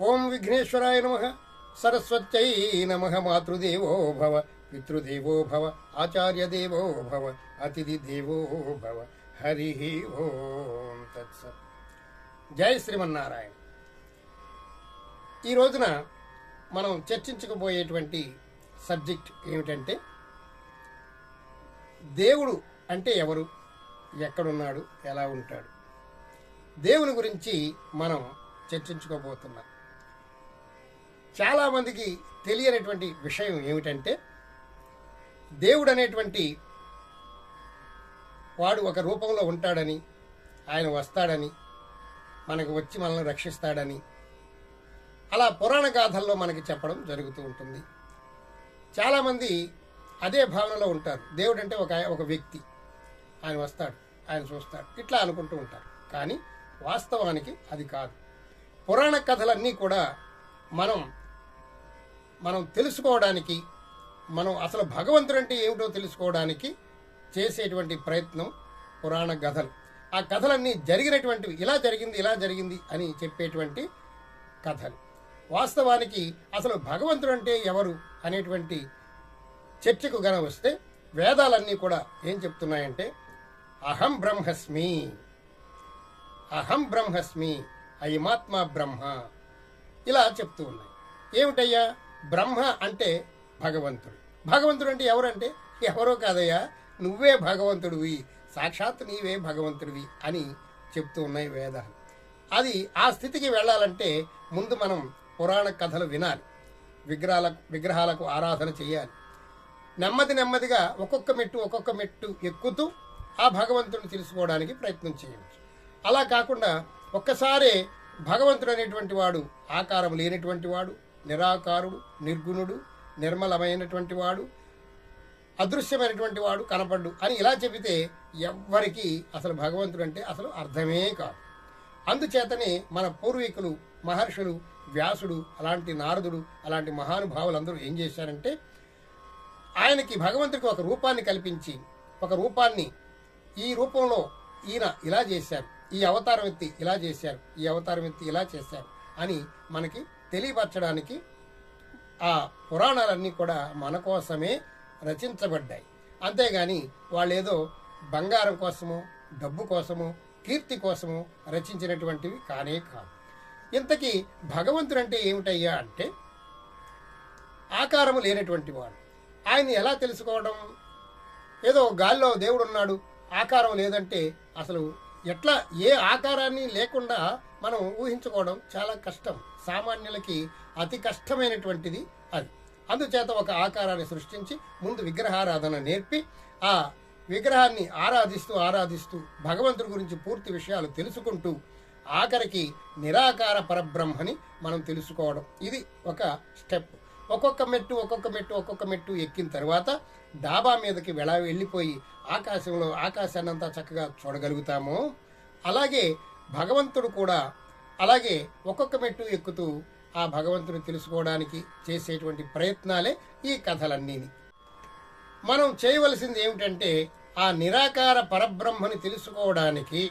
ఓం విఘ్నేశ్వరాయ నమ. సరస్వత్యై నమ. మాతృదేవో భవ పితృదేవో భవ ఆచార్యదేవో భవ అతిథి దేవో భవ హరి ఓం తత్సత్. జై శ్రీమన్నారాయణ. ఈ రోజున మనం చర్చించకపోయేటువంటి సబ్జెక్ట్ ఏమిటంటే దేవుడు అంటే ఎవరు? ఎక్కడున్నాడు? ఎలా ఉంటాడు? దేవుని గురించి మనం చర్చించుకోబోతున్నాం. చాలామందికి తెలియనటువంటి విషయం ఏమిటంటే దేవుడు అనేటువంటి వాడు ఒక రూపంలో ఉంటాడని ఆయన వస్తాడని మనకు వచ్చి మనల్ని రక్షిస్తాడని అలా పురాణ గాథల్లో మనకి చెప్పడం జరుగుతూ ఉంటుంది. చాలామంది అదే భావనలో ఉంటారు. దేవుడు అంటే ఒక ఒక వ్యక్తి. ఆయన వస్తాడు ఆయన చూస్తాడు ఇట్లా అనుకుంటూ ఉంటారు. కానీ వాస్తవానికి అది కాదు. పురాణ కథలన్నీ కూడా మనం మనం తెలుసుకోవడానికి మనం అసలు భగవంతుడు అంటే ఏమిటో తెలుసుకోవడానికి చేసేటువంటి ప్రయత్నం పురాణ కథలు ఆ కథలన్నీ జరిగినటువంటివి ఇలా జరిగింది ఇలా జరిగింది అని చెప్పేటువంటి కథలు. వాస్తవానికి అసలు భగవంతుడు అంటే ఎవరు అనేటువంటి చర్చకు గన వస్తే వేదాలన్నీ కూడా ఏం చెప్తున్నాయంటే అహం బ్రహ్మస్మి అహం బ్రహ్మస్మి అయమాత్మ బ్రహ్మ ఇలా చెప్తూ ఉన్నాయి. ఏమిటయ్యా? బ్రహ్మ అంటే భగవంతుడు. భగవంతుడు అంటే ఎవరంటే? ఎవరో కాదయ్యా నువ్వే భగవంతుడివి సాక్షాత్ నీవే భగవంతుడివి అని చెప్తూ ఉన్నాయి వేదాలు. అది ఆ స్థితికి వెళ్ళాలంటే ముందు మనం పురాణ కథలు వినాలి. విగ్రహాల విగ్రహాలకు ఆరాధన చేయాలి నెమ్మది నెమ్మదిగా ఒక్కొక్క మెట్టు ఒక్కొక్క మెట్టు ఎక్కుతూ ఆ భగవంతుడిని తెలుసుకోవడానికి ప్రయత్నం చేయవచ్చు. అలా కాకుండా ఒక్కసారే భగవంతుడు అనేటువంటి వాడు ఆకారం లేనటువంటి వాడు నిరాకారుడు నిర్గుణుడు నిర్మలమైనటువంటి వాడు అదృశ్యమైనటువంటి వాడు కనపడ్డు అని ఇలా చెబితే ఎవ్వరికి అసలు భగవంతుడు అంటే అసలు అర్థమే కాదు. అందుచేతనే మన పూర్వీకులు మహర్షులు వ్యాసుడు అలాంటి నారదుడు అలాంటి మహానుభావులు అందరూ ఏం చేశారంటే ఆయనకి భగవంతుడికి ఒక రూపాన్ని కల్పించి ఒక రూపాన్ని ఈ రూపంలో ఈయన ఇలా చేశారు ఈ అవతారం ఎత్తి ఇలా చేశారు ఈ అవతారం ఎత్తి ఇలా చేశారు అని మనకి తెలియపరచడానికి ఆ పురాణాలన్నీ కూడా మన కోసమే రచించబడ్డాయి. అంతేగాని వాళ్ళు ఏదో బంగారం కోసము డబ్బు కోసము కీర్తి కోసము రచించినటువంటివి కానే కాదు ఇంతకీ భగవంతుడు అంటే ఏమిటయ్యా అంటే ఆకారము లేనటువంటి వాడు. ఆయన ఎలా తెలుసుకోవడం? ఏదో గాల్లో దేవుడు ఉన్నాడు ఆకారం లేదంటే అసలు ఎట్లా ఏ ఆకారాన్ని లేకుండా మనం ఊహించుకోవడం చాలా కష్టం. సామాన్యులకి అతి కష్టమైనటువంటిది అది. అందుచేత ఒక ఆకారాన్ని సృష్టించి ముందు విగ్రహారాధన నేర్పి ఆ విగ్రహాన్ని ఆరాధిస్తూ ఆరాధిస్తూ భగవంతుడి గురించి పూర్తి విషయాలు తెలుసుకుంటూ ఆఖరికి నిరాకార పరబ్రహ్మని మనం తెలుసుకోవడం. ఇది ఒక స్టెప్. ఒక్కొక్క మెట్టు ఒక్కొక్క మెట్టు ఒక్కొక్క మెట్టు ఎక్కిన తర్వాత డాబా మీదకి వెళ్ళ వెళ్ళిపోయి ఆకాశంలో ఆకాశాన్నంతా చక్కగా చూడగలుగుతాము. అలాగే భగవంతుడు కూడా అలాగే ఒక్కొక్క మెట్టు ఎక్కుతూ ఆ భగవంతుని తెలుసుకోవడానికి చేసేటువంటి ప్రయత్నాలే ఈ కథలన్నీ మనం చేయవలసింది ఏమిటంటే ఆ నిరాకార పరబ్రహ్మని తెలుసుకోవడానికి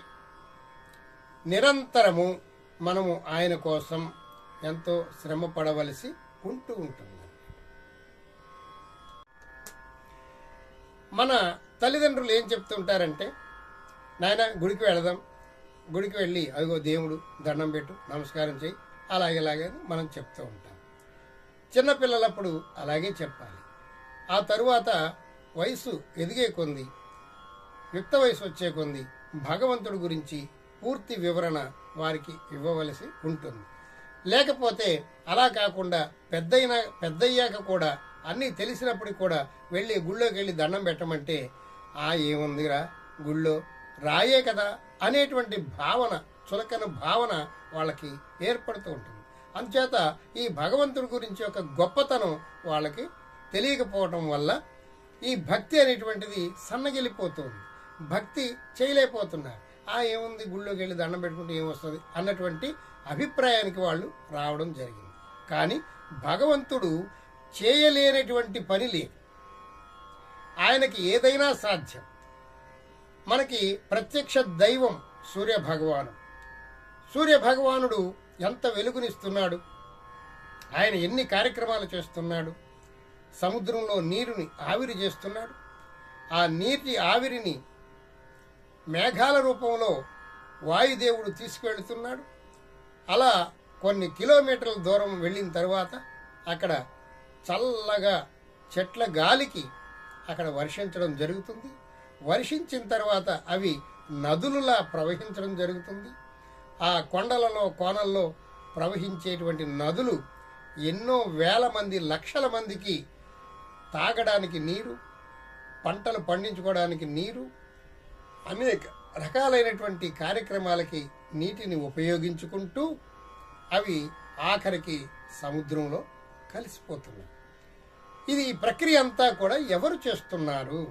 నిరంతరము మనము ఆయన కోసం ఎంతో శ్రమ పడవలసి ఉంటూ ఉంటుంది. మన తల్లిదండ్రులు ఏం చెప్తుంటారంటే నాయన గుడికి వెళదాం. గుడికి వెళ్ళి అదిగో దేవుడు దండం పెట్టు నమస్కారం చేయి. అలాగే అలాగే అని మనం చెప్తూ ఉంటాం. చిన్నపిల్లలప్పుడు అలాగే చెప్పాలి. ఆ తరువాత వయసు ఎదిగే కొంది యుక్త వయసు వచ్చే కొంది భగవంతుడి గురించి పూర్తి వివరణ వారికి ఇవ్వవలసి ఉంటుంది. లేకపోతే అలా కాకుండా పెద్దయిన పెద్దయ్యాక కూడా అన్నీ తెలిసినప్పటికి కూడా వెళ్ళి గుళ్ళోకి వెళ్ళి దండం పెట్టమంటే ఆ ఏముందిరా? గుళ్ళో రాయే కదా అనేటువంటి భావన చులకన భావన వాళ్ళకి ఏర్పడుతూ ఉంటుంది. అందుచేత ఈ భగవంతుడి గురించి ఒక గొప్పతనం వాళ్ళకి తెలియకపోవటం వల్ల ఈ భక్తి అనేటువంటిది సన్నగిలిపోతుంది. భక్తి చేయలేకపోతున్నారు. ఆ ఏముంది గుళ్ళోకి వెళ్ళి దండం పెట్టుకుంటే ఏమొస్తుంది అన్నటువంటి అభిప్రాయానికి వాళ్ళు రావడం జరిగింది. కానీ భగవంతుడు చేయలేనటువంటి పని లేదు. ఆయనకి ఏదైనా సాధ్యం. మనకి ప్రత్యక్ష దైవం సూర్య భగవాను సూర్య భగవానుడు ఎంత వెలుగునిస్తున్నాడు? ఆయన ఎన్ని కార్యక్రమాలు చేస్తున్నాడు? సముద్రంలో నీరుని ఆవిరి చేస్తున్నాడు. ఆ నీటి ఆవిరిని మేఘాల రూపంలో వాయుదేవుడు తీసుకువెళ్తున్నాడు. అలా కొన్ని కిలోమీటర్ల దూరం వెళ్ళిన తర్వాత అక్కడ చల్లగా చెట్ల గాలికి అక్కడ వర్షించడం జరుగుతుంది. వర్షించిన తర్వాత అవి నదులులా ప్రవహించడం జరుగుతుంది. ఆ కొండలలో కోనల్లో ప్రవహించేటువంటి నదులు ఎన్నో వేల మంది లక్షల మందికి తాగడానికి నీరు పంటలు పండించుకోవడానికి నీరు అనేక రకాలైనటువంటి కార్యక్రమాలకి నీటిని ఉపయోగించుకుంటూ అవి ఆఖరికి సముద్రంలో కలిసిపోతున్నాయి. ఇది ఈ ప్రక్రియ అంతా కూడా ఎవరు చేస్తున్నారు?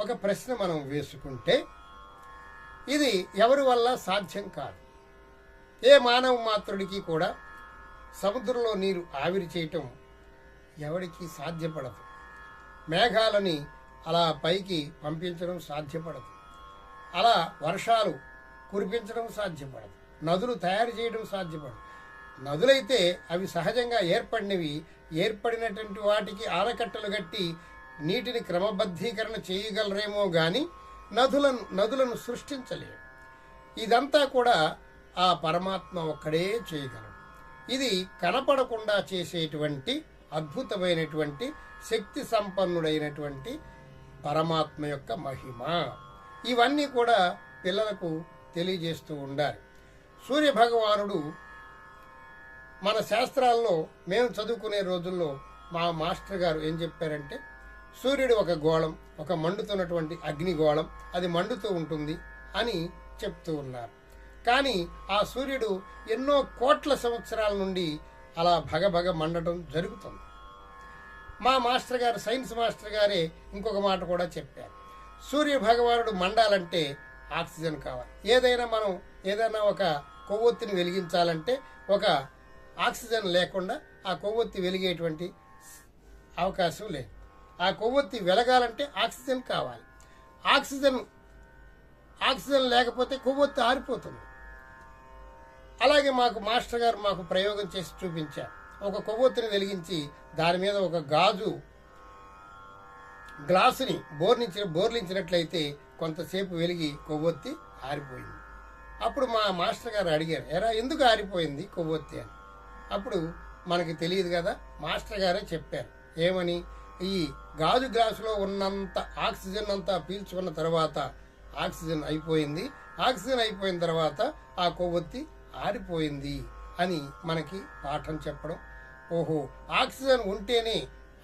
ఒక ప్రశ్న మనం వేసుకుంటే ఇది ఎవరి వల్ల సాధ్యం కాదు. ఏ మానవ మాత్రుడికి కూడా సముద్రంలో నీరు ఆవిరి చేయటం ఎవరికి సాధ్యపడదు. మేఘాలని అలా పైకి పంపించడం సాధ్యపడదు. అలా వర్షాలు కురిపించడం సాధ్యపడదు. నదులు తయారు చేయడం సాధ్యపడదు. నదులైతే అవి సహజంగా ఏర్పడినవి ఏర్పడినటువంటి వాటికి ఆనకట్టలు కట్టి నీటిని క్రమబద్ధీకరణ చేయగలరేమో గాని నదులను నదులను సృష్టించలేము ఇదంతా కూడా ఆ పరమాత్మ ఒక్కడే చేయగలడు. ఇది కనపడకుండా చేసేటువంటి అద్భుతమైనటువంటి శక్తి సంపన్నుడైనటువంటి పరమాత్మ యొక్క మహిమ. ఇవన్నీ కూడా పిల్లలకు తెలియజేస్తూ ఉండాలి. సూర్య భగవానుడు మన శాస్త్రాల్లో మేము చదువుకునే రోజుల్లో మా మాస్టర్ గారు ఏం చెప్పారంటే సూర్యుడు ఒక గోళం ఒక మండుతున్నటువంటి అగ్నిగోళం అది మండుతూ ఉంటుంది అని చెప్తూ ఉన్నారు. కానీ ఆ సూర్యుడు ఎన్నో కోట్ల సంవత్సరాల నుండి అలా భగభగ మండటం జరుగుతుంది. మా మాస్టర్ గారు సైన్స్ మాస్టర్ గారే ఇంకొక మాట కూడా చెప్పారు. సూర్య భగవానుడు మండాలంటే ఆక్సిజన్ కావాలి. ఏదైనా మనం ఏదైనా ఒక కొవ్వొత్తిని వెలిగించాలంటే ఒక ఆక్సిజన్ లేకుండా ఆ కొవ్వొత్తి వెలిగేటువంటి అవకాశం లేదు. ఆ కొవ్వొత్తి వెలగాలంటే ఆక్సిజన్ కావాలి. ఆక్సిజన్ ఆక్సిజన్ లేకపోతే కొవ్వొత్తి ఆరిపోతుంది. అలాగే మాకు మాస్టర్ గారు మాకు ప్రయోగం చేసి చూపించారు. ఒక కొవ్వొత్తిని వెలిగించి దాని మీద ఒక గాజు గ్లాసుని బోర్నించిన బోర్లించినట్లయితే కొంతసేపు వెలిగి కొవ్వొత్తి ఆరిపోయింది. అప్పుడు మా మాస్టర్ గారు అడిగారు ఎరా ఎందుకు ఆరిపోయింది కొవ్వొత్తి? అని. అప్పుడు మనకి తెలియదు కదా మాస్టర్ గారే చెప్పారు ఏమని? ఈ గాజు గ్లాసులో ఉన్నంత ఆక్సిజన్ అంతా పీల్చుకున్న తర్వాత ఆక్సిజన్ అయిపోయింది. ఆక్సిజన్ అయిపోయిన తర్వాత ఆ కొవ్వొత్తి ఆరిపోయింది అని మనకి పాఠం చెప్పడం. ఓహో ఆక్సిజన్ ఉంటేనే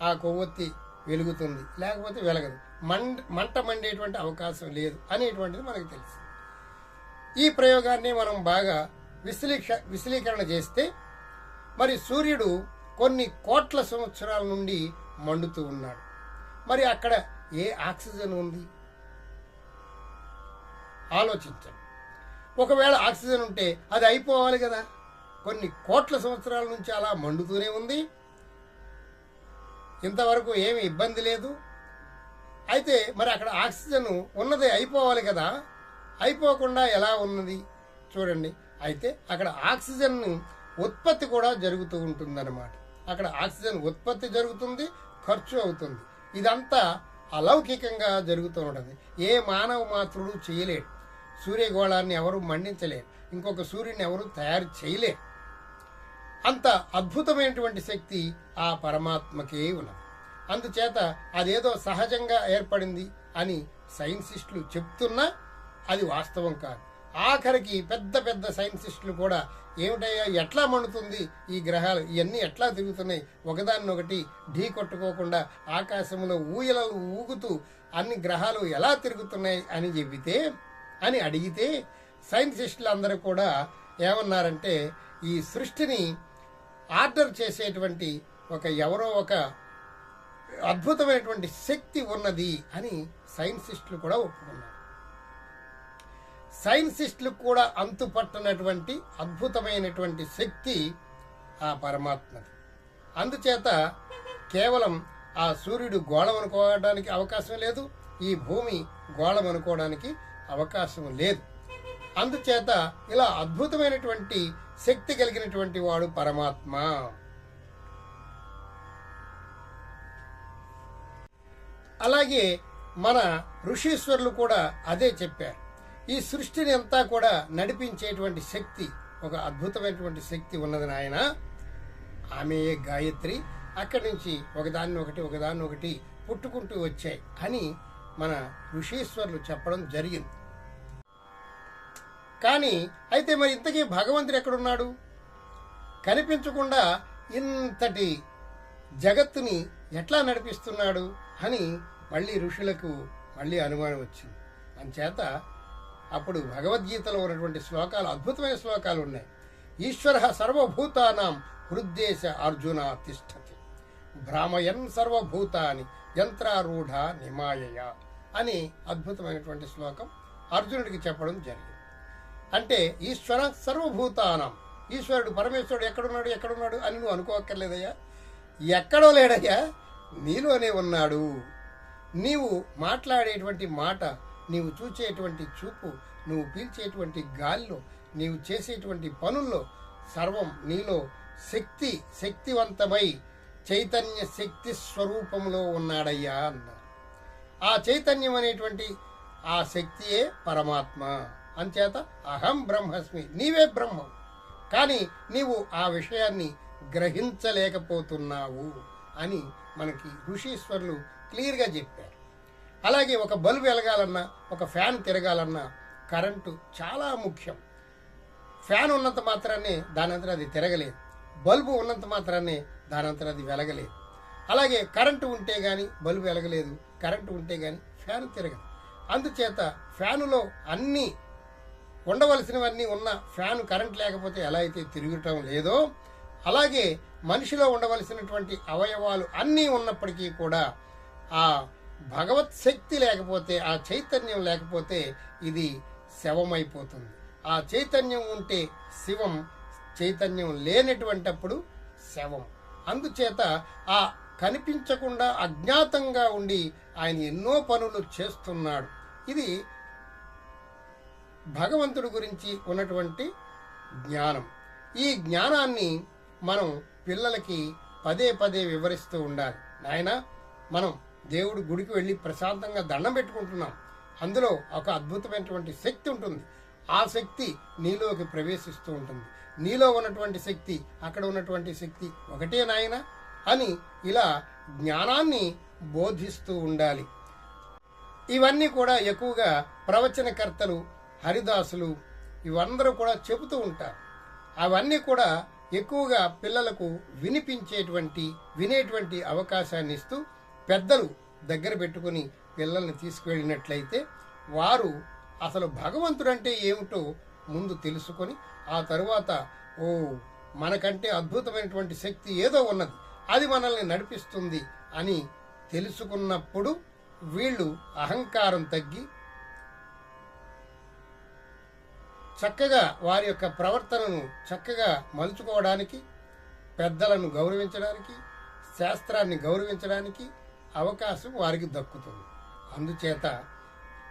ఆ కొవ్వొత్తి వెలుగుతుంది లేకపోతే వెలగదు. మండ మంట మండేటువంటి అవకాశం లేదు అనేటువంటిది మనకు తెలుసు. ఈ ప్రయోగాన్ని మనం బాగా విశ్లేష విశ్లీకరణ చేస్తే మరి సూర్యుడు కొన్ని కోట్ల సంవత్సరాల నుండి మండుతూ ఉన్నాడు. మరి అక్కడ ఏ ఆక్సిజన్ ఉంది? ఆలోచించండి. ఒకవేళ ఆక్సిజన్ ఉంటే అది అయిపోవాలి కదా. కొన్ని కోట్ల సంవత్సరాల నుంచి అలా మండుతూనే ఉంది. ఇంతవరకు ఏమి ఇబ్బంది లేదు. అయితే మరి అక్కడ ఆక్సిజన్ ఉన్నది అయిపోవాలి కదా. అయిపోకుండా ఎలా ఉన్నది? చూడండి. అయితే అక్కడ ఆక్సిజన్ ఉత్పత్తి కూడా జరుగుతూ ఉంటుందన్నమాట. అక్కడ ఆక్సిజన్ ఉత్పత్తి జరుగుతుంది ఖర్చు అవుతుంది. ఇదంతా అలౌకికంగా జరుగుతూ ఉంటుంది. ఏ మానవ మాత్రుడు చేయలేడు. సూర్యగోళాన్ని ఎవరు మండించలేరు. ఇంకొక సూర్యుని ఎవరు తయారు చేయలేరు. అంత అద్భుతమైనటువంటి శక్తి ఆ పరమాత్మకే ఉన్నది. అందుచేత అదేదో సహజంగా ఏర్పడింది అని సైన్సిస్టులు చెప్తున్నా అది వాస్తవం కాదు. ఆఖరికి పెద్ద పెద్ద సైంటిస్టులు కూడా ఏమిటయ్యా ఎట్లా మండుతుంది ఈ గ్రహాలు? ఇవన్నీ ఎట్లా తిరుగుతున్నాయి? ఒకదాన్నొకటి ఢీ కొట్టుకోకుండా ఆకాశంలో ఊయలలు ఊగుతూ అన్ని గ్రహాలు ఎలా తిరుగుతున్నాయి అని చెబితే అని అడిగితే సైంటిస్టులు అందరూ కూడా ఏమన్నారంటే ఈ సృష్టిని ఆర్డర్ చేసేటువంటి ఒక ఎవరో ఒక అద్భుతమైనటువంటి శక్తి ఉన్నది అని సైన్సిస్టులు కూడా ఒప్పుకున్నారు. సైన్సిస్టులు కూడా అంతుపట్టనటువంటి అద్భుతమైనటువంటి శక్తి ఆ పరమాత్మది. అందుచేత కేవలం ఆ సూర్యుడు గోళం అనుకోవడానికి అవకాశం లేదు ఈ భూమి గోళం అనుకోవడానికి అవకాశం లేదు. అందుచేత ఇలా అద్భుతమైనటువంటి శక్తి కలిగినటువంటి వాడు పరమాత్మ. అలాగే మన ఋషీశ్వరులు కూడా అదే చెప్పారు. ఈ సృష్టిని అంతా కూడా నడిపించేటువంటి శక్తి ఒక అద్భుతమైనటువంటి శక్తి ఉన్నది నాయన. ఆమె గాయత్రి? అక్కడి నుంచి ఒకదాన్ని ఒకటి ఒకదాన్ని ఒకటి పుట్టుకుంటూ వచ్చాయి. అని మన ఋషీశ్వరులు చెప్పడం జరిగింది. కానీ అయితే మరి ఇంతకీ భగవంతుడు ఎక్కడున్నాడు? కనిపించకుండా ఇంతటి జగత్తుని ఎట్లా నడిపిస్తున్నాడు అని మళ్ళీ ఋషులకు మళ్ళీ అనుమానం వచ్చింది. అంచేత అప్పుడు భగవద్గీతలో ఉన్నటువంటి శ్లోకాలు అద్భుతమైన శ్లోకాలు ఉన్నాయి. ఈశ్వర సర్వభూతానాం హృద్దేశ అర్జున తిష్టతి. భ్రామయన్ సర్వభూతాని యంత్రారూఢ నిమాయయ అని అద్భుతమైనటువంటి శ్లోకం అర్జునుడికి చెప్పడం జరిగింది. అంటే ఈశ్వర సర్వభూతానం ఈశ్వరుడు పరమేశ్వరుడు ఎక్కడున్నాడు ఎక్కడున్నాడు అని నువ్వు అనుకోక్కర్లేదయ్యా. ఎక్కడో లేడయ్యా నీలోనే ఉన్నాడు. నీవు మాట్లాడేటువంటి మాట నీవు చూచేటువంటి చూపు నువ్వు పీల్చేటువంటి గాలిలో నీవు చేసేటువంటి పనుల్లో సర్వం నీలో శక్తి శక్తివంతమై చైతన్య శక్తి స్వరూపంలో ఉన్నాడయ్యా అన్నారు. ఆ చైతన్యం అనేటువంటి ఆ శక్తియే పరమాత్మ. అంచేత అహం బ్రహ్మస్మి నీవే బ్రహ్మం. కానీ నీవు ఆ విషయాన్ని గ్రహించలేకపోతున్నావు అని మనకి ఋషీశ్వరులు క్లియర్గా చెప్పారు. అలాగే ఒక బల్బు వెలగాలన్నా ఒక ఫ్యాన్ తిరగాలన్నా కరెంటు చాలా ముఖ్యం. ఫ్యాన్ ఉన్నంత మాత్రాన్నే దానంతరం అది తిరగలేదు బల్బు ఉన్నంత మాత్రాన్నే దానంతరం అది వెలగలేదు అలాగే కరెంటు ఉంటే కానీ బల్బు వెలగలేదు. కరెంటు ఉంటే కానీ ఫ్యాన్ తిరగదు. అందుచేత ఫ్యానులో అన్నీ ఉండవలసినవన్నీ ఉన్న ఫ్యాన్ కరెంట్ లేకపోతే ఎలా అయితే తిరుగుటం లేదో అలాగే మనిషిలో ఉండవలసినటువంటి అవయవాలు అన్నీ ఉన్నప్పటికీ కూడా ఆ భగవత్ శక్తి లేకపోతే ఆ చైతన్యం లేకపోతే ఇది శవమైపోతుంది. ఆ చైతన్యం ఉంటే శివం చైతన్యం లేనటువంటప్పుడు శవం. అందుచేత ఆ కనిపించకుండా అజ్ఞాతంగా ఉండి ఆయన ఎన్నో పనులు చేస్తున్నాడు. ఇది భగవంతుడి గురించి ఉన్నటువంటి జ్ఞానం. ఈ జ్ఞానాన్ని మనం పిల్లలకి పదే పదే వివరిస్తూ ఉండాలి. నాయన మనం దేవుడు గుడికి వెళ్ళి ప్రశాంతంగా దండం పెట్టుకుంటున్నాం. అందులో ఒక అద్భుతమైనటువంటి శక్తి ఉంటుంది. ఆ శక్తి నీలోకి ప్రవేశిస్తూ ఉంటుంది. నీలో ఉన్నటువంటి శక్తి అక్కడ ఉన్నటువంటి శక్తి ఒకటే నాయన అని ఇలా జ్ఞానాన్ని బోధిస్తూ ఉండాలి. ఇవన్నీ కూడా ఎక్కువగా ప్రవచనకర్తలు హరిదాసులు ఇవందరూ కూడా చెబుతూ ఉంటారు. అవన్నీ కూడా ఎక్కువగా పిల్లలకు వినిపించేటువంటి వినేటువంటి అవకాశాన్ని ఇస్తూ పెద్దలు దగ్గర పెట్టుకుని పిల్లల్ని తీసుకువెళ్ళినట్లయితే వారు అసలు భగవంతుడు అంటే ఏమిటో ముందు తెలుసుకొని ఆ తరువాత ఓ మనకంటే అద్భుతమైనటువంటి శక్తి ఏదో ఉన్నది అది మనల్ని నడిపిస్తుంది అని తెలుసుకున్నప్పుడు వీళ్ళు అహంకారం తగ్గి చక్కగా వారి యొక్క ప్రవర్తనను చక్కగా మలుచుకోవడానికి పెద్దలను గౌరవించడానికి శాస్త్రాన్ని గౌరవించడానికి అవకాశం వారికి దక్కుతుంది. అందుచేత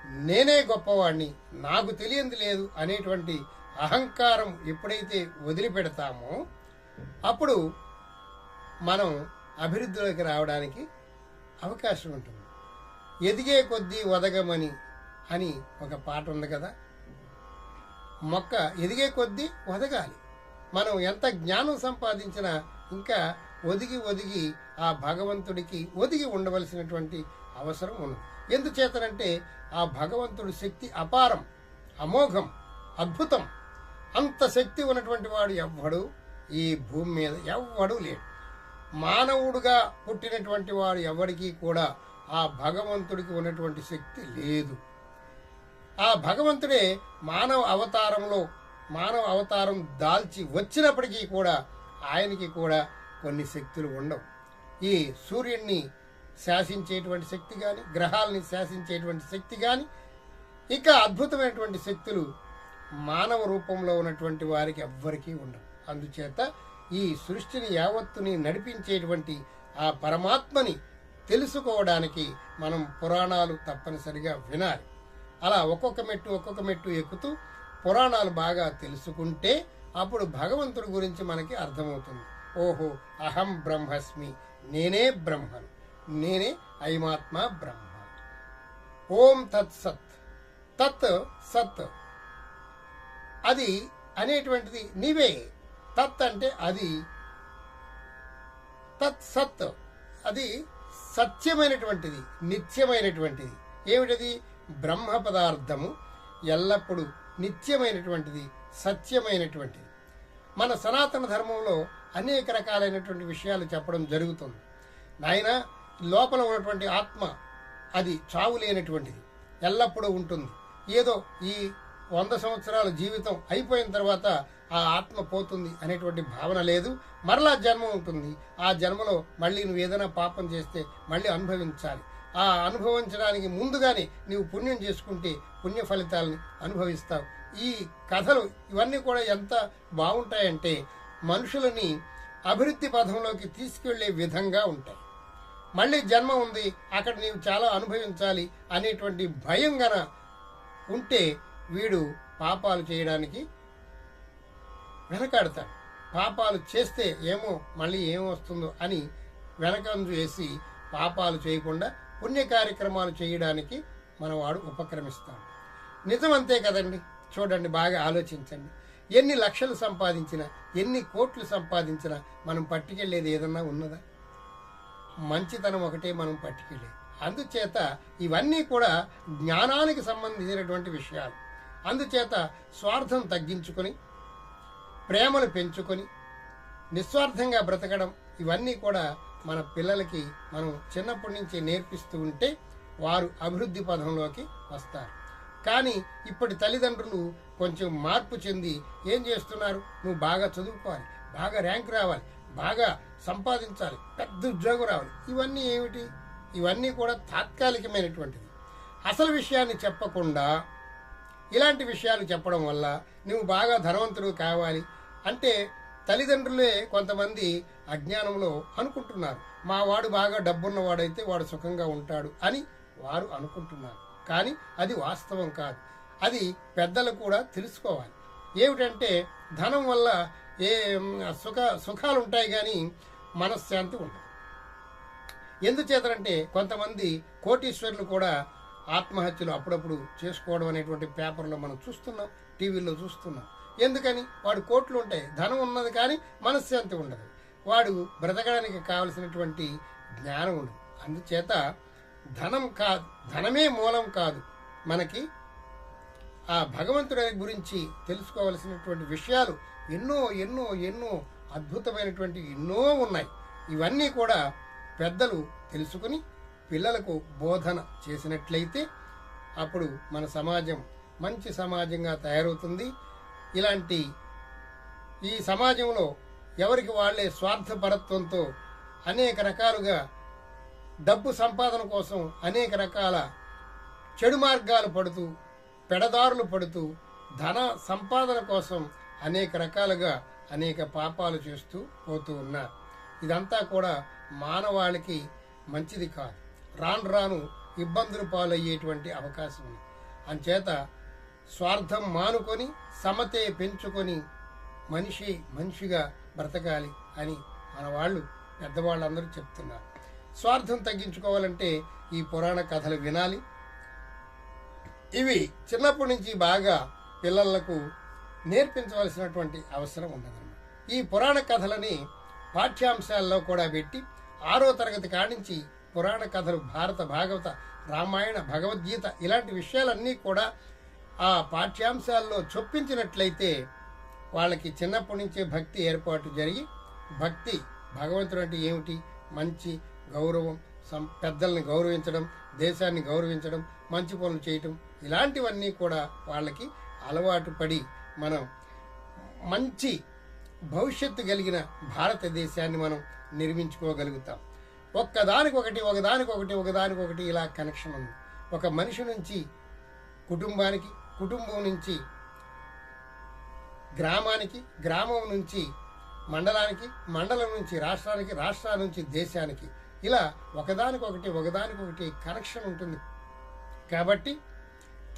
నేనే గొప్పవాణ్ణి నాకు తెలియంది లేదు అనేటువంటి అహంకారం ఎప్పుడైతే వదిలిపెడతామో అప్పుడు మనం అభివృద్ధిలోకి రావడానికి అవకాశం ఉంటుంది. ఎదిగే కొద్దీ వదగమని అని ఒక పాట ఉంది కదా? మొక్క ఎదిగే కొద్దీ వదగాలి. మనం ఎంత జ్ఞానం సంపాదించినా ఇంకా ఒదిగి ఒదిగి ఆ భగవంతుడికి ఒదిగి ఉండవలసినటువంటి అవసరం ఉన్నది. ఎందుచేతనంటే ఆ భగవంతుడి శక్తి అపారం అమోఘం అద్భుతం. అంత శక్తి ఉన్నటువంటి వాడు ఎవ్వడు ఈ భూమి మీద ఎవ్వడూ లేడు. మానవుడుగా పుట్టినటువంటి వాడు ఎవరికీ కూడా ఆ భగవంతుడికి ఉన్నటువంటి శక్తి లేదు. ఆ భగవంతుడే మానవ అవతారంలో మానవ అవతారం దాల్చి వచ్చినప్పటికీ కూడా ఆయనకి కూడా కొన్ని శక్తులు ఉండవు. ఈ సూర్యుడిని శాసించేటువంటి శక్తి కానీ గ్రహాలని శాసించేటువంటి శక్తి కానీ ఇక అద్భుతమైనటువంటి శక్తులు మానవ రూపంలో ఉన్నటువంటి వారికి ఎవ్వరికీ ఉండవు. అందుచేత ఈ సృష్టిని యావత్తుని నడిపించేటువంటి ఆ పరమాత్మని తెలుసుకోవడానికి మనం పురాణాలు తప్పనిసరిగా వినాలి. అలా ఒక్కొక్క మెట్టు ఒక్కొక్క మెట్టు ఎక్కుతూ పురాణాలు బాగా తెలుసుకుంటే అప్పుడు భగవంతుడి గురించి మనకి అర్థమవుతుంది. ఓహో అహం బ్రహ్మస్మి. నేనే బ్రహ్మను. నేనే అయమాత్మ బ్రహ్మ. ఓం తత్ సత్. తత్ సత్. అది అనేటువంటిది నీవే. తత్ అంటే అది. తత్ సత్. అది సత్యమైనటువంటిది నిత్యమైనటువంటిది. ఏమిటది? బ్రహ్మ పదార్థము ఎల్లప్పుడూ నిత్యమైనటువంటిది సత్యమైనటువంటిది. మన సనాతన ధర్మంలో అనేక రకాలైనటువంటి విషయాలు చెప్పడం జరుగుతుంది. నాయన లోపల ఉన్నటువంటి ఆత్మ అది చావు లేనటువంటిది. ఎల్లప్పుడూ ఉంటుంది. ఏదో ఈ వంద సంవత్సరాల జీవితం అయిపోయిన తర్వాత ఆ ఆత్మ పోతుంది అనేటువంటి భావన లేదు. మరలా జన్మ ఉంటుంది. ఆ జన్మలో మళ్ళీ నువ్వు ఏదైనా పాపం చేస్తే మళ్ళీ అనుభవించాలి. ఆ అనుభవించడానికి ముందుగానే నీవు పుణ్యం చేసుకుంటే పుణ్య ఫలితాలని అనుభవిస్తావు. ఈ కథలు ఇవన్నీ కూడా ఎంత బాగుంటాయంటే మనుషులని అభివృద్ధి పథంలోకి తీసుకెళ్ళే విధంగా ఉంటాయి. మళ్ళీ జన్మ ఉంది అక్కడ నీవు చాలా అనుభవించాలి అనేటువంటి భయం గన ఉంటే వీడు పాపాలు చేయడానికి వెనకాడతాడు. పాపాలు చేస్తే ఏమో మళ్ళీ ఏమొస్తుందో అని వెనకంజు వేసి పాపాలు చేయకుండా పుణ్య కార్యక్రమాలు చేయడానికి మనవాడు ఉపక్రమిస్తాడు. నిజం అంతే కదండి? చూడండి బాగా ఆలోచించండి. ఎన్ని లక్షలు సంపాదించినా ఎన్ని కోట్లు సంపాదించినా మనం పట్టుకెళ్ళేది ఏదన్నా ఉన్నదా? మంచితనం ఒకటే మనం పట్టుకెళ్ళేది. అందుచేత ఇవన్నీ కూడా జ్ఞానానికి సంబంధించినటువంటి విషయాలు. అందుచేత స్వార్థం తగ్గించుకొని ప్రేమను పెంచుకొని నిస్వార్థంగా బ్రతకడం ఇవన్నీ కూడా మన పిల్లలకి మనం చిన్నప్పటి నుంచి నేర్పిస్తూ ఉంటే వారు అభివృద్ధి పదంలోకి వస్తారు. కానీ ఇప్పటి తల్లిదండ్రులు కొంచెం మార్పు చెంది ఏం చేస్తున్నారు? నువ్వు బాగా చదువుకోవాలి బాగా ర్యాంక్ రావాలి బాగా సంపాదించాలి పెద్ద ఉద్యోగం రావాలి. ఇవన్నీ ఏమిటి? ఇవన్నీ కూడా తాత్కాలికమైనటువంటిది అసలు విషయాన్ని చెప్పకుండా ఇలాంటి విషయాలు చెప్పడం వల్ల నువ్వు బాగా ధనవంతుడు కావాలి అంటే తల్లిదండ్రులే కొంతమంది అజ్ఞానంలో అనుకుంటున్నారు. మా వాడు బాగా డబ్బున్నవాడైతే వాడు సుఖంగా ఉంటాడు అని వారు అనుకుంటున్నారు. కానీ అది వాస్తవం కాదు. అది పెద్దలు కూడా తెలుసుకోవాలి. ఏమిటంటే ధనం వల్ల ఏ సుఖ సుఖాలు ఉంటాయి కానీ మనశ్శాంతి ఉండదు. ఎందుచేతనంటే కొంతమంది కోటీశ్వరులు కూడా ఆత్మహత్యలు అప్పుడప్పుడు చేసుకోవడం అనేటువంటి పేపర్లో మనం చూస్తున్నాం టీవీలో చూస్తున్నాం. ఎందుకని? వాడు కోట్లు ఉంటాయి ధనం ఉన్నది కానీ మనశ్శాంతి ఉండదు. వాడు బ్రతకడానికి కావలసినటువంటి జ్ఞానం ఉండదు. అందుచేత ధనం కాదు ధనమే మూలం కాదు. మనకి ఆ భగవంతుడి గురించి తెలుసుకోవలసినటువంటి విషయాలు ఎన్నో ఎన్నో ఎన్నో అద్భుతమైనటువంటి ఎన్నో ఉన్నాయి. ఇవన్నీ కూడా పెద్దలు తెలుసుకుని పిల్లలకు బోధన చేసినట్లయితే అప్పుడు మన సమాజం మంచి సమాజంగా తయారవుతుంది. ఇలాంటి ఈ సమాజంలో ఎవరికి వాళ్ళే స్వార్థపరత్వంతో అనేక రకాలుగా డబ్బు సంపాదన కోసం అనేక రకాల చెడు మార్గాలు పడుతూ పెడదారులు పడుతూ ధన సంపాదన కోసం అనేక రకాలుగా అనేక పాపాలు చేస్తూ పోతూ ఉన్నారు. ఇదంతా కూడా మానవాళికి మంచిది కాదు. రాను రాను ఇబ్బందులు పాలయ్యేటువంటి అవకాశం ఉంది. అంచేత స్వార్థం మానుకొని సమతే పెంచుకొని మనిషి మనిషిగా బ్రతకాలి అని మన వాళ్ళు పెద్దవాళ్ళందరూ చెప్తున్నారు. స్వార్థం తగ్గించుకోవాలంటే ఈ పురాణ కథలు వినాలి. ఇవి చిన్నప్పటి నుంచి బాగా పిల్లలకు నేర్పించవలసినటువంటి అవసరం ఉన్నదన్నమాట. ఈ పురాణ కథలని పాఠ్యాంశాల్లో కూడా పెట్టి ఆరో తరగతి కాడించి పురాణ కథలు భారత భాగవత రామాయణ భగవద్గీత ఇలాంటి విషయాలన్నీ కూడా ఆ పాఠ్యాంశాల్లో చొప్పించినట్లయితే వాళ్ళకి చిన్నప్పటి నుంచే భక్తి ఏర్పాటు జరిగి భక్తి భగవంతుడు అంటే ఏమిటి? మంచి గౌరవం సం పెద్దల్ని గౌరవించడం దేశాన్ని గౌరవించడం మంచి పనులు చేయటం ఇలాంటివన్నీ కూడా వాళ్ళకి అలవాటు పడి మనం మంచి భవిష్యత్తు కలిగిన భారతదేశాన్ని మనం నిర్మించుకోగలుగుతాం. ఒక్కదానికొకటి ఒకదానికొకటి ఒకదానికొకటి ఇలా కనెక్షన్ ఉంది. ఒక మనిషి నుంచి కుటుంబానికి కుటుంబం నుంచి గ్రామానికి గ్రామం నుంచి మండలానికి మండలం నుంచి రాష్ట్రానికి రాష్ట్రాల నుంచి దేశానికి. ఇలా ఒకదానికొకటి ఒకదానికొకటి కనెక్షన్ ఉంటుంది. కాబట్టి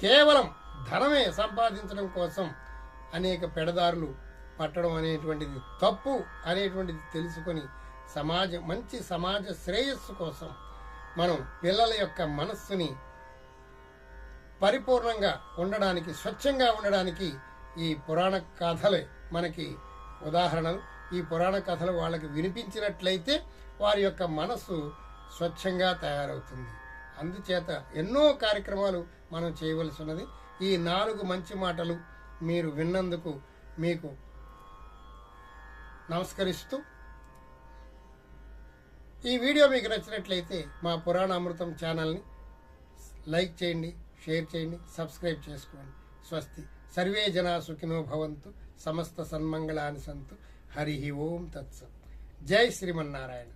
కేవలం ధనమే సంపాదించడం కోసం అనేక పెడదారులు పట్టడం అనేటువంటిది తప్పు అనేటువంటిది తెలుసుకొని సమాజం మంచి సమాజ శ్రేయస్సు కోసం మనం పిల్లల యొక్క మనస్సుని పరిపూర్ణంగా ఉండడానికి స్వచ్ఛంగా ఉండడానికి ఈ పురాణ కథలే మనకి ఉదాహరణలు. ఈ పురాణ కథలు వాళ్ళకి వినిపించినట్లయితే వారి యొక్క మనస్సు స్వచ్ఛంగా తయారవుతుంది. అందుచేత ఎన్నో కార్యక్రమాలు మనం చేయవలసి ఉన్నది ఈ నాలుగు మంచి మాటలు మీరు విన్నందుకు మీకు నమస్కరిస్తూ ఈ వీడియో మీకు నచ్చినట్లయితే మా పురాణ అమృతం ఛానల్ని లైక్ చేయండి. షేర్ చేయండి సబ్స్క్రైబ్ చేసుకోండి. స్వస్తి. సర్వే జనా సుఖినో భవంతు. సమస్త సన్మంగళాని సంతు. హరి ఓం తత్సం జై శ్రీమన్నారాయణ.